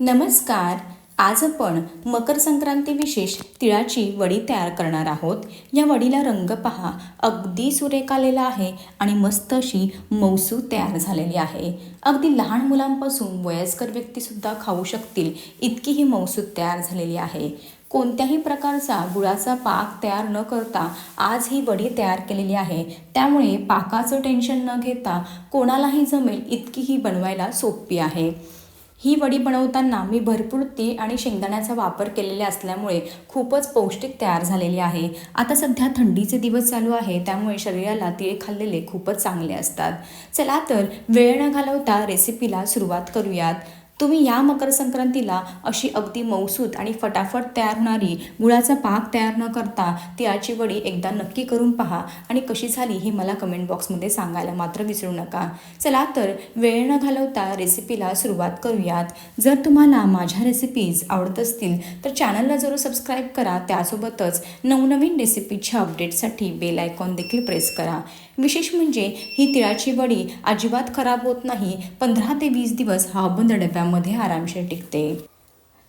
नमस्कार. आज आपण मकर संक्रांती विशेष तिळाची वडी तयार करणार आहोत. या वडीला रंग पहा. अगदी सुरेख आलेला आहे आणि मस्त अशी मौसू तयार झालेली आहे. अगदी लहान मुलांपासून वयस्कर व्यक्तीसुद्धा खाऊ शकतील इतकी ही मौसू तयार झालेली आहे. कोणत्याही प्रकारचा गुळाचा पाक तयार न करता आज ही वडी तयार केलेली आहे. त्यामुळे पाकाचं टेन्शन न घेता कोणालाही जमेल इतकी ही बनवायला सोपी आहे. ही वडी बनवताना मी भरपूर तीळ आणि शेंगदाण्याचा वापर केलेला असल्यामुळे खूपच पौष्टिक तयार झालेली आहे. आता सध्या थंडीचे दिवस चालू आहे त्यामुळे शरीराला तिळ खाल्लेले खूपच चांगले असतात. चला तर वेळ न घालवता रेसिपीला सुरुवात करूयात. तुम्ही या मकर संक्रांतीला अशी अगदी मौसूद आणि फटाफट तयार होणारी गुळाचा पाक तयार न करता तिळाची वडी एकदा नक्की करून पहा आणि कशी झाली हे मला कमेंट बॉक्समध्ये सांगायला मात्र विसरू नका. चला तर वेळ न घालवता रेसिपीला सुरुवात करूयात. जर तुम्हाला माझ्या रेसिपीज आवडत असतील तर चॅनलला जरूर सबस्क्राईब करा. त्यासोबतच नवनवीन रेसिपीच्या अपडेटसाठी बेल आयकॉन देखील प्रेस करा. विशेष म्हणजे ही तिळाची वडी अजिबात खराब होत नाही. पंधरा ते वीस दिवस हा बंद डब्यामध्ये आरामशीर टिकते.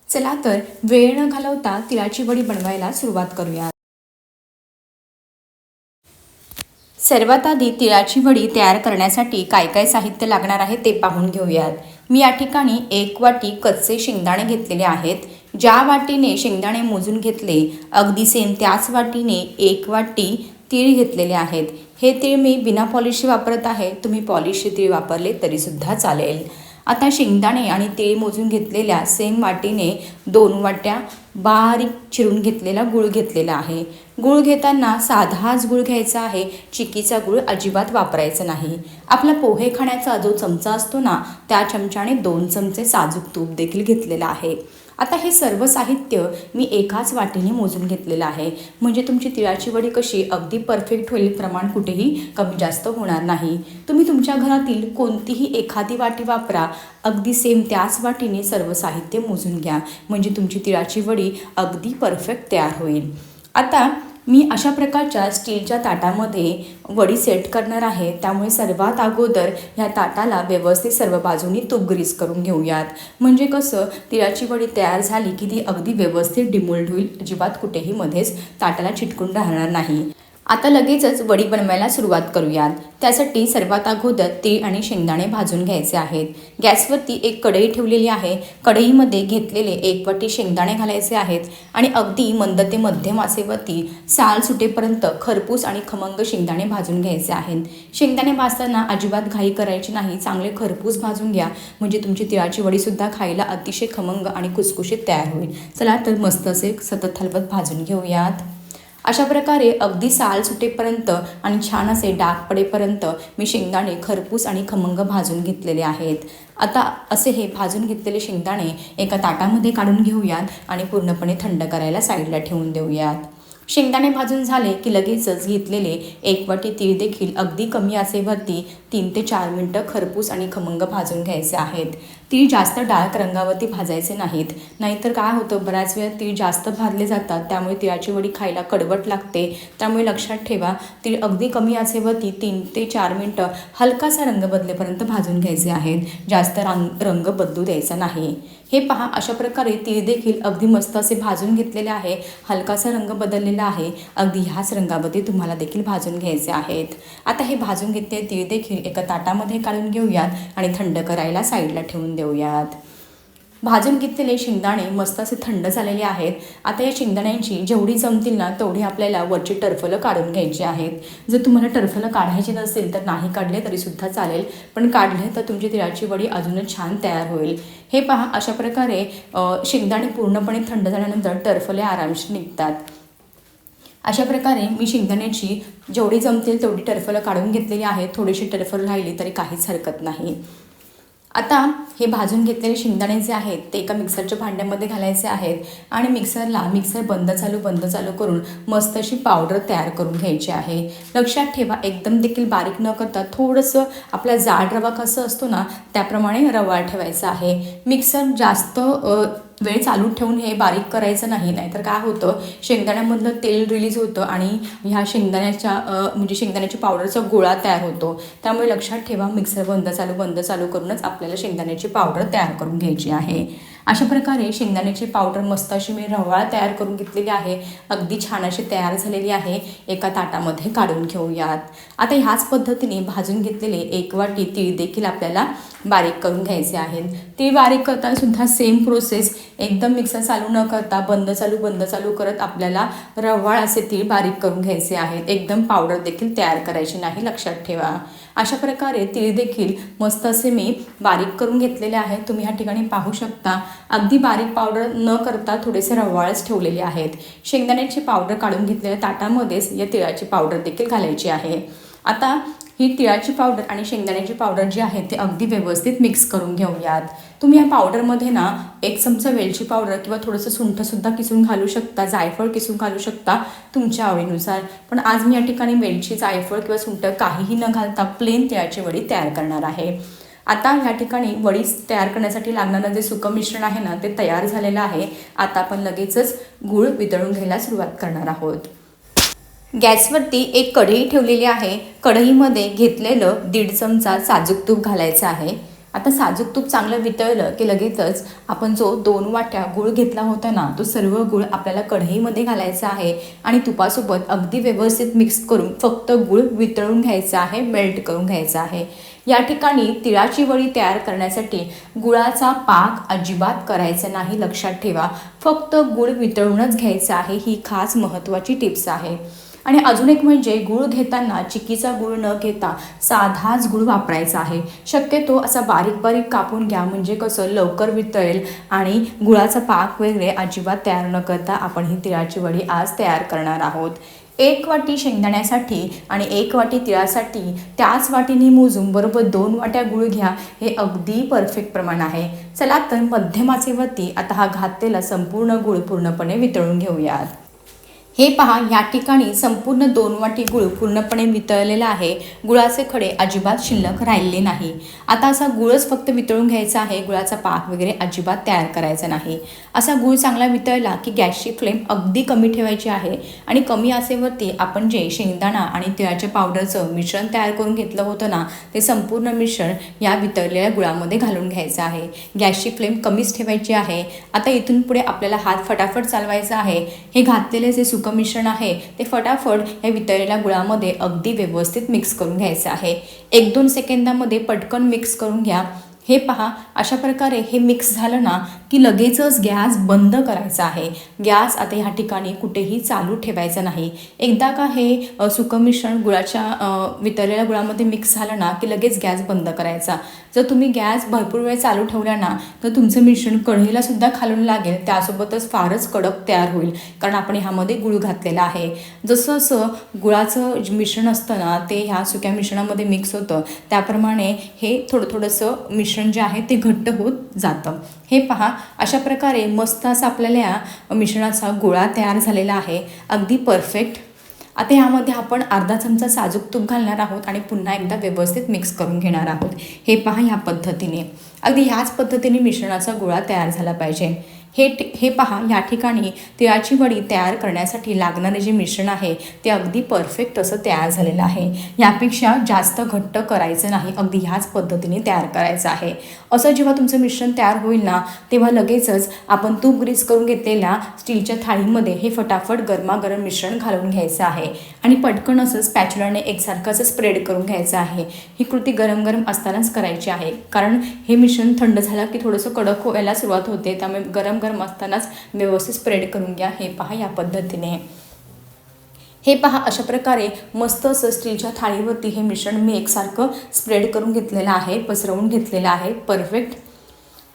चला तर वेळ न घालवता तिळाची वडी बनवायला सुरुवात करूया. सर्वात आधी तिळाची वडी तयार करण्यासाठी काय काय साहित्य लागणार आहे ते पाहून घेऊयात. मी या ठिकाणी एक वाटी कच्चे शेंगदाणे घेतलेले आहेत. ज्या वाटीने शेंगदाणे मोजून घेतले अगदी सेम त्याच वाटीने एक वाटी तीळ घेतलेले आहेत. हे तीळ मी बिना पॉलिशचे वापरत आहे. तुम्ही पॉलिशचे तीळ वापरले तरीसुद्धा चालेल. आता शेंगदाणे आणि तीळ मोजून घेतलेल्या सेम वाटीने दोन वाट्या बारीक चिरून घेतलेला गूळ घेतलेला आहे. गूळ घेताना साधाच गूळ घ्यायचा आहे. चिकीचा गूळ अजिबात वापरायचा नाही. आपला पोहे खाण्याचा जो चमचा असतो ना त्या चमच्याने दोन चमचे साजूक तूप देखील घेतलेलं आहे. आता हे सर्व साहित्य मी एकाच वाटीने मोजून घेतलेलं आहे. म्हणजे तुमची तिळाची वडी कशी अगदी परफेक्ट होईल प्रमाण कुठेही कमी जास्त होणार नाही. तुम्ही तुमच्या घरातील कोणतीही एखादी वाटी वापरा अगदी सेम त्याच वाटीने सर्व साहित्य मोजून घ्या. म्हणजे तुमची तिळाची वडी अगदी परफेक्ट तयार होईल. आता मी अशा प्रकारच्या स्टीलच्या ताटामध्ये वडी सेट करणार आहे. त्यामुळे सर्वात अगोदर ह्या ताटाला व्यवस्थित सर्व बाजूनी तूप ग्रीस करून घेऊयात. म्हणजे कसं? तिळाची वडी तयार झाली की ती अगदी व्यवस्थित डिमोल्ड होईल. अजिबात कुठेही मध्येच ताटाला चिटकून राहणार नाही. आता लगेचच वडी बनवायला सुरुवात करूयात. त्यासाठी सर्वात अगोदर तीळ आणि शेंगदाणे भाजून घ्यायचे आहेत. गॅसवरती एक कढई ठेवलेली आहे. कढईमध्ये घेतलेले एक वाटी शेंगदाणे घालायचे आहेत आणि अगदी मंद ते मध्यम आसेवरती साल सुटेपर्यंत खरपूस आणि खमंग शेंगदाणे भाजून घ्यायचे आहेत. शेंगदाणे भाजताना अजिबात घाई करायची नाही. चांगले खरपूस भाजून घ्या. म्हणजे तुमची तिळाची वडीसुद्धा खायला अतिशय खमंग आणि कुसकुशीत तयार होईल. चला तर मस्त असे सतत हलवत भाजून घेऊयात. अशा प्रकारे अगदी साल सुटेपर्यंत आणि छान असे डाग पडेपर्यंत मी शेंगदाणे खरपूस आणि खमंग भाजून घेतलेले आहेत. आता असे हे भाजून घेतलेले शेंगदाणे एका ताटामध्ये काढून घेऊयात आणि पूर्णपणे थंड करायला साईडला ठेवून देऊयात. शेंगदाणे भाजून झाले की लगेचच घेतलेले एक वाटी तीळ देखील अगदी कमी आचेवरती तीन ते चार मिनटं खरपूस आणि खमंग भाजून घ्यायचे आहेत. तीळ जास्त डार्क रंगावरती भाजायचे नाहीत. नाहीतर काय होतं बऱ्याच वेळा तीळ जास्त भाजले जातात त्यामुळे तिळाची वडी खायला कडवट लागते. त्यामुळे लक्षात ठेवा तीळ अगदी कमी आचेवरती तीन ते चार मिनटं हलकासा रंग बदलेपर्यंत भाजून घ्यायचे आहेत. जास्त रंग रंग बदलू द्यायचा नाही. हे पहा अशा प्रकारे तीळ देखील अगदी मस्त असे भाजून घेतलेले आहे. हलकासा रंग बदललेला आहे. अगदी ह्याच रंगामध्ये तुम्हाला देखील भाजून घ्यायचे आहेत. आता हे भाजून घेतले तीळ देखील एका ताटामध्ये काढून घेऊयात आणि थंड करायला साईडला ठेवून देऊयात. भाजून घेतलेले शेंगदाणे मस्त असे थंड झालेले आहेत. आता या शेंगदाण्यांची जेवढी जमतील ना तेवढी आपल्याला वरची टरफलं काढून घ्यायची आहेत. जर तुम्हाला टरफलं काढायची नसेल तर नाही काढले तरीसुद्धा चालेल. पण काढले तर तुमची तिळाची वडी अजूनच छान तयार होईल. हे पहा अशा प्रकारे शेंगदाणे पूर्णपणे थंड झाल्यानंतर टरफले आरामशीर निघतात. अशा प्रकारे मी शेंगदाण्याची जेवढी जमतील तेवढी टरफलं काढून घेतलेली आहेत थोडीशी टरफल राहिली तरी काहीच हरकत नाही. आता हे भाजून घेतलेले शेंगदाणे जे आहेत ते एका मिक्सरच्या भांड्यामध्ये घालायचे आहेत आणि मिक्सरला मिक्सर बंद चालू बंद चालू करून मस्त अशी पावडर तयार करून घ्यायची आहे. लक्षात ठेवा एकदम देखील बारीक न करता थोडंसं आपला जाड रवा कसं असतो ना त्याप्रमाणे रवा ठेवायचा आहे. मिक्सर जास्त वेळ चालू ठेवून हे बारीक करायचं नाही. नाही तर काय होतं शेंगदाण्यामधलं तेल रिलीज होतं आणि ह्या शेंगदाण्याच्या म्हणजे शेंगदाण्याच्या पावडरचा गोळा तयार होतो. त्यामुळे लक्षात ठेवा मिक्सर बंद चालू बंद चालू करूनच आपल्याला शेंगदाण्याची पावडर तयार करून घ्यायची आहे. अशा प्रकारे शेंगदाण्याची पावडर मस्त अशी मी रवाळ तयार करून घेतलेली आहे. अगदी छान अशी तयार झालेली आहे. एका ताटामध्ये काढून घेऊयात. आता ह्याच पद्धतीने भाजून घेतलेले एक वाटी तीळ देखील आपल्याला बारीक करून घ्यायचे आहेत. तीळ बारीक करतासुद्धा सेम प्रोसेस एकदम मिक्सर चालू न करता बंद चालू बंद चालू करत आपल्याला रवाळ असे तीळ बारीक करून घ्यायचे आहेत. एकदम पावडर देखील तयार करायची नाही लक्षात ठेवा. अशा प्रकारे तीळ देखील मस्त असे मी बारीक करून घेतलेले आहेत. तुम्ही ह्या ठिकाणी पाहू शकता. अगदी बारीक पावडर न करता थोडेसे रवाळच ठेवलेले आहेत. शेंगदाण्याची पावडर काढून घेतलेल्या ताटामध्येच या तिळाची पावडर देखील घालायची आहे. आता ही तिळाची पावडर आणि शेंगदाण्याची पावडर जी आहे ते अगदी व्यवस्थित मिक्स करून घेऊयात. तुम्ही या पावडरमध्ये ना एक चमचा वेलची पावडर किंवा थोडंसं सुंठसुद्धा किसून घालू शकता जायफळ किसून घालू शकता तुमच्या आवडीनुसार. पण आज मी या ठिकाणी वेलची जायफळ किंवा सुंठ काहीही न घालता प्लेन तिळाची वडी तयार करणार आहे. आता ह्या ठिकाणी वडीस तयार करण्यासाठी लागणारं जे सुकं मिश्रण आहे ना ते तयार झालेलं आहे. आता आपण लगेचच गूळ वितळून घ्यायला सुरुवात करणार आहोत. गॅसवरती एक कढई ठेवलेली आहे. कढईमध्ये घेतलेलं दीड चमचा साजूक तूप घालायचं आहे. आता साजूक तूप चांगलं वितळलं की लगेचच आपण जो दोन वाट्या गूळ घेतला होता ना तो सर्व गूळ आपल्याला कढईमध्ये घालायचा आहे आणि तुपासोबत अगदी व्यवस्थित मिक्स करून फक्त गूळ वितळून घ्यायचा आहे मेल्ट करून घ्यायचा आहे. या ठिकाणी तिळाची वडी तयार करण्यासाठी गुळाचा पाक अजिबात करायचा नाही लक्षात ठेवा. फक्त गूळ वितळूनच घ्यायचा आहे ही खास महत्त्वाची टिप्स आहे. आणि अजून एक म्हणजे गूळ घेताना चिकीचा गूळ न घेता साधाच गूळ वापरायचा आहे. शक्यतो असा बारीक बारीक कापून घ्या म्हणजे कसं लवकर वितळेल आणि गुळाचा पाक वगैरे अजिबात तयार न करता आपण ही तिळाची वडी आज तयार करणार आहोत. एक वाटी शेंगदाण्यासाठी आणि एक वाटी तिळासाठी त्याच वाटीने मोजून बरोबर दोन वाट्या गूळ घ्या हे अगदी परफेक्ट प्रमाण आहे. चला तर मध्यमाचेवरती आता हा घातलेला संपूर्ण गूळ पूर्णपणे वितळून घेऊयात. हे पहा या ठिकाणी संपूर्ण दोन वाटी गुळ पूर्णपणे वितळलेला आहे. गुळाचे खडे अजिबात शिल्लक राहिले नाही. आता असा गुळच फक्त वितळून घ्यायचा आहे गुळाचा पाक वगैरे अजिबात तयार करायचा नाही. असा गुळ चांगला वितळला की गॅसची फ्लेम अगदी कमी ठेवायची आहे आणि कमी आसेवरती आपण जे शेंगदाणा आणि तिळाच्या पावडरचं मिश्रण तयार करून घेतलं होतं ना ते संपूर्ण मिश्रण या वितळलेल्या गुळामध्ये घालून घ्यायचं आहे. गॅसची फ्लेम कमीच ठेवायची आहे. आता इथून पुढे आपल्याला हात फटाफट चालवायचा आहे. हे घातलेले जे सुकं मिश्रण आहे ते फटाफट या वितळलेल्या गुळामध्ये अगदी व्यवस्थित मिक्स करून घ्यायचं आहे. एक दोन सेकंदामध्ये पटकन मिक्स करून घ्या. हे पहा अशा प्रकारे हे मिक्स झालं ना की लगेचच गॅस बंद करायचा आहे. गॅस आता ह्या ठिकाणी कुठेही चालू ठेवायचा नाही. एकदा का हे सुकं मिश्रण गुळाच्या वितरलेल्या गुळामध्ये मिक्स झालं ना की लगेच गॅस बंद करायचा. जर तुम्ही गॅस भरपूर वेळ चालू ठेवला ना तर तुमचं मिश्रण कढईला सुद्धा खालून लागेल. त्यासोबतच फारच कडक तयार होईल कारण आपण ह्यामध्ये गुळ घातलेला आहे. जसं जसं गुळाचं मिश्रण असतं ना ते ह्या सुक्या मिश्रणामध्ये मिक्स होतं त्याप्रमाणे हे थोडं थोडंसं मिश्रण मिश्रण जे आहे ते घट्ट होत जातं. हे पहा अशा प्रकारे मस्त असा आपल्याला या मिश्रणाचा गोळा तयार झालेला आहे. अगदी परफेक्ट आता ह्यामध्ये आपण अर्धा चमचा साजूक तूप घालणार आहोत आणि पुन्हा एकदा व्यवस्थित मिक्स करून घेणार आहोत. हे पहा ह्या पद्धतीने. अगदी ह्याच पद्धतीने मिश्रणाचा गोळा तयार झाला पाहिजे. हे हे पहा या ठिकाणी तिळाची वडी तयार करण्यासाठी लागणारे जे मिश्रण आहे ते अगदी परफेक्ट असं तयार झालेलं आहे. यापेक्षा जास्त घट्ट करायचं नाही अगदी ह्याच पद्धतीने तयार करायचं आहे. असं जेव्हा तुमचं मिश्रण तयार होईल ना तेव्हा लगेचच आपण तूप ग्रीस करून घेतलेल्या स्टीलच्या थाळीमध्ये हे फटाफट गरमागरम मिश्रण घालून घ्यायचं आहे. आणि पटकन असं स्पॅच्युलरने एकसारखं असं स्प्रेड करून घ्यायचं आहे. ही कृती गरम गरम असतानाच करायची आहे. कारण हे मिश्रण थंड झालं की थोडंसं कडक व्हायला सुरुवात होते. त्यामुळे गरम गरम असतानाच व्यवस्थित स्प्रेड करून घ्या. हे पहा या पद्धतीने. हे पहा अशा प्रकारे मस्त असं स्टीलच्या थाळीवरती हे मिश्रण मी एकसारखं स्प्रेड करून घेतलेलं आहे पसरवून घेतलेलं आहे. परफेक्ट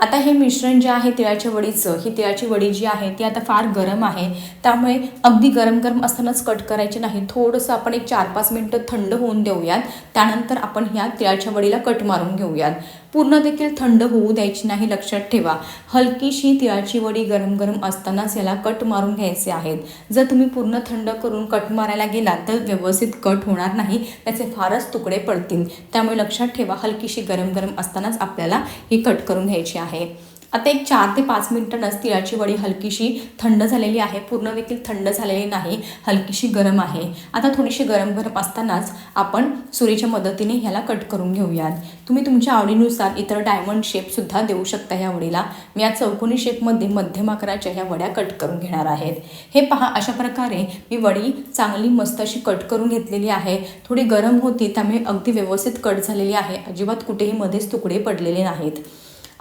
आता हे मिश्रण जे आहे तिळाच्या वडीचं ही तिळाची वडी जी आहे ती आता फार गरम आहे. त्यामुळे अगदी गरम गरम असतानाच कट करायचे नाही. थोडंसं आपण एक चार पाच मिनटं थंड होऊन देऊयात. त्यानंतर आपण ह्या तिळाच्या वडीला कट मारून घेऊयात. पूर्ण देखील थंड होऊ द्यायची नाही लक्षात ठेवा. हलकीशी तिळाची वडी गरम गरम असतानाच याला कट मारून घ्यायचे आहेत. जर तुम्ही पूर्ण थंड करून कट मारायला गेलात तर व्यवस्थित कट होणार नाही त्याचे फारच तुकडे पडतील. त्यामुळे लक्षात ठेवा हलकीशी गरम गरम असतानाच आपल्याला ही कट करून घ्यायची आहे. आता एक चार ते पाच मिनिटांनंच तिळाची वडी हलकीशी थंड झालेली आहे. पूर्ण देखील थंड झालेली नाही हलकीशी गरम आहे. आता थोडीशी गरम गरम असतानाच आपण सुरीच्या मदतीने ह्याला कट करून घेऊयात. तुम्ही तुमच्या आवडीनुसार इतर डायमंड शेपसुद्धा देऊ शकता ह्या वडीला. मी या चौकोनी शेपमध्ये मध्यम आकाराच्या ह्या वड्या कट करून घेणार आहेत. हे पहा अशा प्रकारे मी वडी चांगली मस्त अशी कट करून घेतलेली आहे. थोडी गरम होती त्यामुळे अगदी व्यवस्थित कट झालेली आहे. अजिबात कुठेही मध्येच तुकडे पडलेले नाहीत.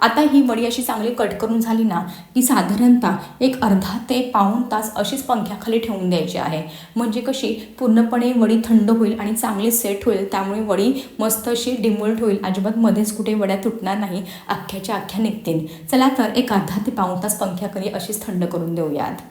आता ही वडी अशी चांगली कट करून झाली ना की साधारणतः एक अर्धा ते पाऊण तास अशीच पंख्याखाली ठेवून द्यायची आहे. म्हणजे कशी पूर्णपणे वडी थंड होईल आणि चांगली सेट होईल त्यामुळे वडी मस्त अशी डिमोल्ट होईल अजिबात मध्येच कुठे वड्या तुटणार नाही अख्ख्याच्या अख्ख्या निघतील. चला तर एक अर्धा ते पाऊण तास पंख्याखाली अशीच थंड करून देऊयात.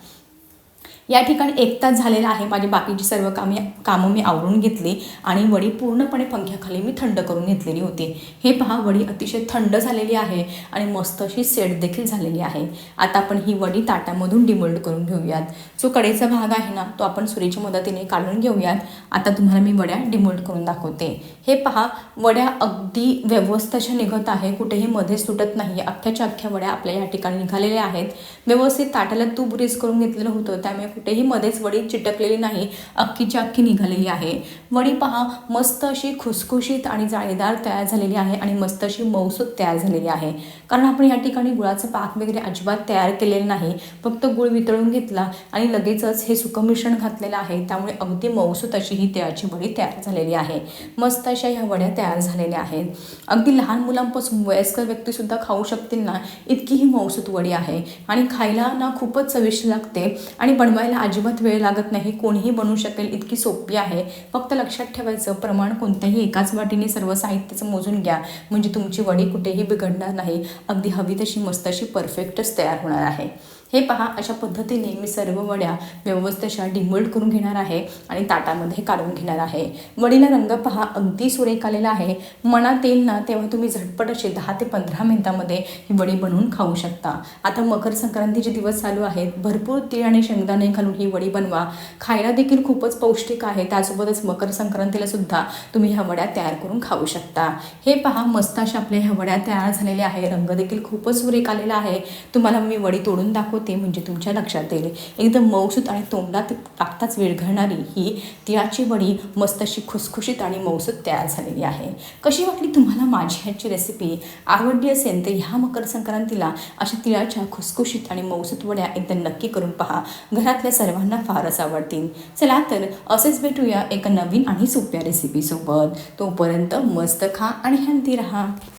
या ठिकाणी एक तास झालेला आहे. माझी बाकीची सर्व कामे कामं मी आवरून घेतली आणि वडी पूर्णपणे पंख्याखाली मी थंड करून घेतलेली होती. हे पहा वडी अतिशय थंड झालेली आहे आणि मस्त अशी सेट देखील झालेली आहे. आता आपण ही वडी ताटामधून डिमोल्ड करून घेऊयात. जो कडेचा भाग आहे ना तो आपण सुरीच्या मदतीने काढून घेऊयात. आता तुम्हाला मी वड्या डिमोल्ड करून दाखवते. हे पहा वड्या अगदी व्यवस्थित अशा निघत आहे. कुठेही मध्येच तुटत नाही अख्ख्याच्या अख्ख्या वड्या आपल्या या ठिकाणी निघालेल्या आहेत. व्यवस्थित ताटाला तूप ब्रीज करून घेतलेलं होतं. त्यामुळे कुठेही मध्येच वडी चिटकलेली नाही अख्खीची अख्खी निघालेली आहे. वडी पहा मस्त अशी खुसखुशीत आणि जाळीदार तयार झालेली आहे आणि मस्त अशी मऊसूत तयार झालेली आहे. कारण आपण या ठिकाणी गुळाचं पाक वगैरे अजिबात तयार केलेलं नाही. फक्त गुळ वितळून घेतला आणि लगेचच हे सुकं मिश्रण घातलेलं आहे. त्यामुळे अगदी मऊसूत अशी ही त्याची वडी तयार झालेली आहे. मस्त अशा ह्या वड्या तयार झालेल्या आहेत. अगदी लहान मुलांपासून वयस्कर व्यक्तीसुद्धा खाऊ शकतील ना इतकी ही मऊसूत वडी आहे. आणि खायला ना खूपच चविष्ट लागते आणि बनवायला अजिबात वेळ लागत नाही कोणीही बनवू शकेल इतकी सोपी आहे. फक्त लक्षात ठेवायचं प्रमाण कोणत्याही एकाच वाटीने सर्व साहित्याचं मोजून घ्या. म्हणजे तुमची वडी कुठेही बिघडणार नाही. अगदी हवी तशी मस्त अशी परफेक्टच तयार होणार आहे. हे पहा अशा पद्धतीने मी सर्व वड्या व्यवस्थित अशा डिमोल्ड करून घेणार आहे आणि ताटामध्ये काढून घेणार आहे. वडीला रंग पहा अगदी सुरेख आलेला आहे. मनात येईल ना तेव्हा तुम्ही झटपट असे दहा ते पंधरा मिनिटामध्ये ही वडी बनवून खाऊ शकता. आता मकर संक्रांतीचे दिवस चालू आहेत भरपूर तीळ आणि शेंगदाणे घालून ही वडी बनवा. खायला देखील खूपच पौष्टिक आहे. त्यासोबतच मकर संक्रांतीला सुद्धा तुम्ही ह्या वड्या तयार करून खाऊ शकता. हे पहा मस्त अशा आपल्या ह्या वड्या तयार झालेल्या आहे रंग देखील खूपच सुरेख आलेला आहे. तुम्हाला मी वडी तोडून दाखवते म्हणजे तुमच्या लक्षात येईल. एकदम मऊसूत आणि तोंडात टाकताच विरघळणारी ही तिळाची वडी मस्त अशी खुसखुशीत आणि मऊसूत तयार झालेली आहे. कशी वाटली तुम्हाला माझी ह्याची रेसिपी आवडली असेल तर ह्या मकर संक्रांतीला अशा तिळाच्या खुसखुशीत आणि मऊसूत वड्या एकदम नक्की करून पहा. घरातल्या सर्वांना फारच आवडतील. चला तर असेच भेटूया एका नवीन आणि सोप्या रेसिपीसोबत तोपर्यंत मस्त खा आणि हेल्दी राहा.